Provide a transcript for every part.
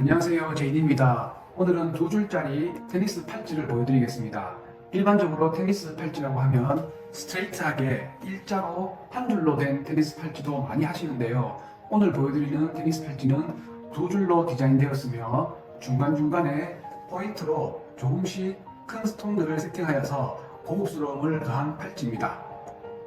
안녕하세요. 제이입니다. 오늘은 두 줄짜리 테니스 팔찌를 보여드리겠습니다. 일반적으로 테니스 팔찌라고 하면 스트레이트하게 일자로 한 줄로 된 테니스 팔찌도 많이 하시는데요. 오늘 보여드리는 테니스 팔찌는 두 줄로 디자인되었으며 중간중간에 포인트로 조금씩 큰 스톤들을 세팅하여서 고급스러움을 더한 팔찌입니다.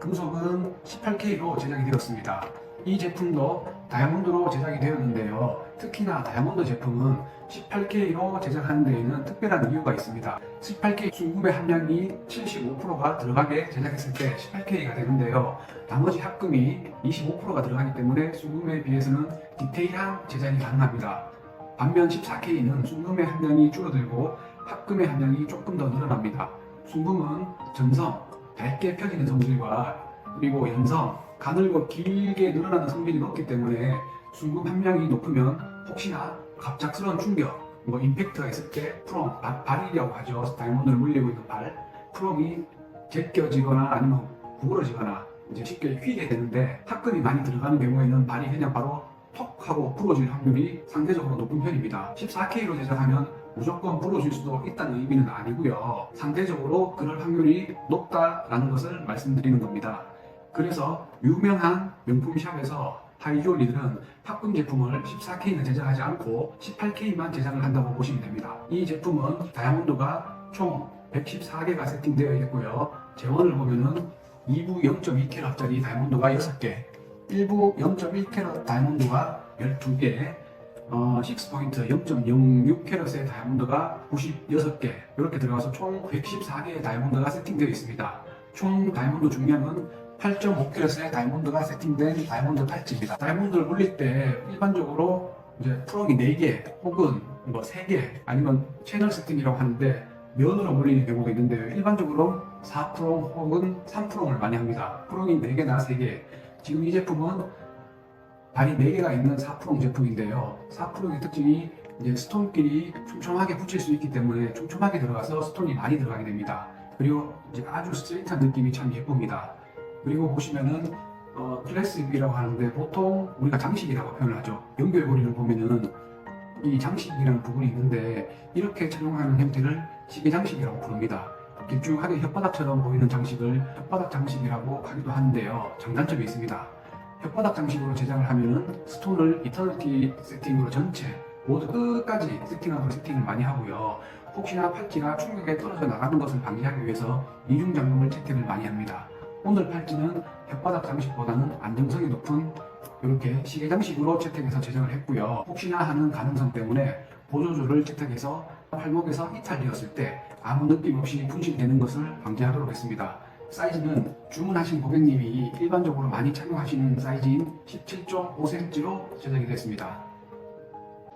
금속은 18K로 제작이 되었습니다. 이 제품도 다이아몬드로 제작이 되었는데요. 특히나 다이아몬드 제품은 18K로 제작하는 데에는 특별한 이유가 있습니다. 18K 순금의 함량이 75%가 들어가게 제작했을 때 18K가 되는데요. 나머지 합금이 25%가 들어가기 때문에 순금에 비해서는 디테일한 제작이 가능합니다. 반면 14K는 순금의 함량이 줄어들고 합금의 함량이 조금 더 늘어납니다. 순금은 전성, 밝게 펴지는 성질과 그리고 연성, 가늘고 길게 늘어나는 성질이 높기 때문에 순금 함량이 높으면 혹시나 갑작스러운 충격, 뭐 임팩트가 있을 때 프롬, 발, 발이라고 하죠. 다이아몬드를 물리고 있는 발, 프롬이 제껴지거나 아니면 구부러지거나 이제 쉽게 휘게 되는데 합금이 많이 들어가는 경우에는 발이 그냥 바로 톡 하고 부러질 확률이 상대적으로 높은 편입니다. 14K로 제작하면 무조건 부러질 수도 있다는 의미는 아니고요. 상대적으로 그럴 확률이 높다라는 것을 말씀드리는 겁니다. 그래서 유명한 명품 샵에서 하이졸리들은 합금 제품을 14K는 제작하지 않고 18K만 제작을 한다고 보시면 됩니다. 이 제품은 다이아몬드가 총 114개가 세팅되어 있고요. 재원을 보면은 2부 0.2캐럿짜리 다이아몬드가 6개, 1부 0.1캐럿 다이아몬드가 12개, 어, 6포인트 0.06캐럿의 다이아몬드가 96개 이렇게 들어가서 총 114개의 다이아몬드가 세팅되어 있습니다. 총 다이아몬드 중량은 8.5캐럿의 다이아몬드가 세팅된 다이아몬드 팔찌입니다. 다이아몬드를 물릴 때 일반적으로 이제 프롱이 4개 혹은 뭐 3개 아니면 채널 세팅이라고 하는데 면으로 물리는 경우가 있는데요. 일반적으로 4프롱 혹은 3프롱을 많이 합니다. 프롱이 4개나 3개. 지금 이 제품은 발이 4개가 있는 4프롱 제품인데요. 4프롱의 특징이 이제 스톤끼리 촘촘하게 붙일 수 있기 때문에 촘촘하게 들어가서 스톤이 많이 들어가게 됩니다. 그리고 이제 아주 스트레이트한 느낌이 참 예쁩니다. 그리고 보시면은 어, 클래스비라고 하는데 보통 우리가 장식이라고 표현을 하죠. 연결고리를 보면은 이 장식이라는 부분이 있는데 이렇게 착용하는 형태를 시계 장식이라고 부릅니다. 길쭉하게 혓바닥처럼 보이는 장식을 혓바닥 장식이라고 하기도 하는데요. 장단점이 있습니다. 혓바닥 장식으로 제작을 하면은 스톤을 이터널티 세팅으로 전체 모두 끝까지 세팅하고 세팅을 많이 하고요. 혹시나 팔찌가 충격에 떨어져 나가는 것을 방지하기 위해서 이중 잠금을 채택을 많이 합니다. 오늘 팔찌는 혓바닥 장식보다는 안정성이 높은 이렇게 시계 장식으로 채택해서 제작을 했고요. 혹시나 하는 가능성 때문에 보조줄을 채택해서 팔목에서 이탈되었을 때 아무 느낌 없이 분실되는 것을 방지하도록 했습니다. 사이즈는 주문하신 고객님이 일반적으로 많이 착용하시는 사이즈인 17.5cm로 제작이 됐습니다.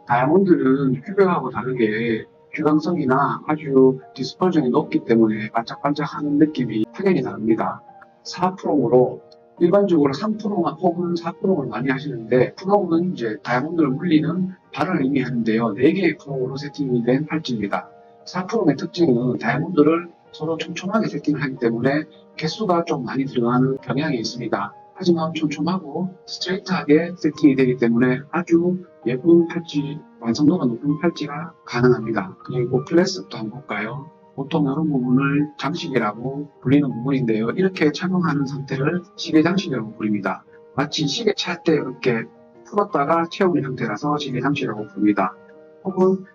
다이아몬드는 큐백하고 다르게 규강성이나 아주 디스퍼전이 높기 때문에 반짝반짝하는 느낌이 확연히 다릅니다. 4프롬으로 일반적으로 3프롬 혹은 4프롬을 많이 하시는데 프롬은 이제 다이아몬드를 물리는 발을 의미하는데요. 4개의 프롬으로 세팅이 된 팔찌입니다. 4프롬의 특징은 다이아몬드를 서로 촘촘하게 세팅을 하기 때문에 개수가 좀 많이 들어가는 경향이 있습니다. 하지만 촘촘하고 스트레이트하게 세팅이 되기 때문에 아주 예쁜 팔찌, 완성도가 높은 팔찌가 가능합니다. 그리고 클래스도 한번 볼까요? 보통 이런 부분을 장식이라고 불리는 부분인데요. 이렇게 착용하는 상태를 시계 장식이라고 부릅니다. 마치 시계 찰 때 이렇게 풀었다가 채우는 형태라서 시계 장식이라고 부릅니다. 혹은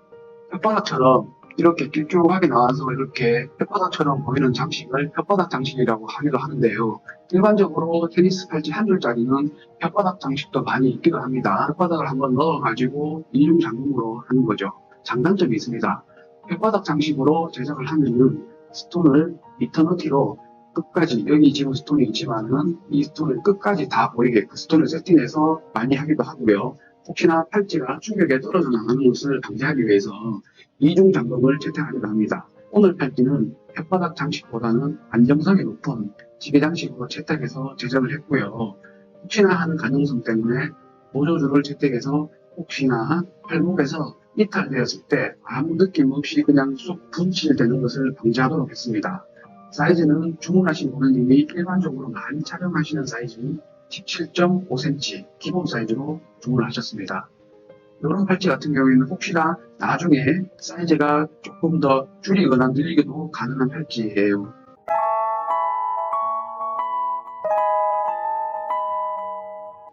혓바닥처럼 이렇게 길쭉하게 나와서 이렇게 혓바닥처럼 보이는 장식을 혓바닥 장식이라고 하기도 하는데요. 일반적으로 테니스 팔찌 한 줄짜리는 혓바닥 장식도 많이 있기도 합니다. 혓바닥을 한번 넣어가지고 이중 잠금으로 하는 거죠. 장단점이 있습니다. 혓바닥 장식으로 제작을 하면은 스톤을 이터너티로 끝까지 여기 지금 스톤이 있지만은 이 스톤을 끝까지 다 보이게 그 스톤을 세팅해서 많이 하기도 하고요. 혹시나 팔찌가 충격에 떨어져 나가는 것을 방지하기 위해서 이중 잠금을 채택하기도 합니다. 오늘 팔찌는 혓바닥 장식보다는 안정성이 높은 지게 장식으로 채택해서 제작을 했고요. 혹시나 하는 가능성 때문에 보조줄을 채택해서 혹시나 팔목에서 이탈되었을 때 아무 느낌 없이 그냥 쑥 분실되는 것을 방지하도록 했습니다. 사이즈는 주문하신 고객님이 일반적으로 많이 착용하시는 사이즈 17.5cm 기본 사이즈로 주문하셨습니다. 이런 팔찌 같은 경우에는 혹시나 나중에 사이즈가 조금 더 줄이거나 늘리기도 가능한 팔찌예요.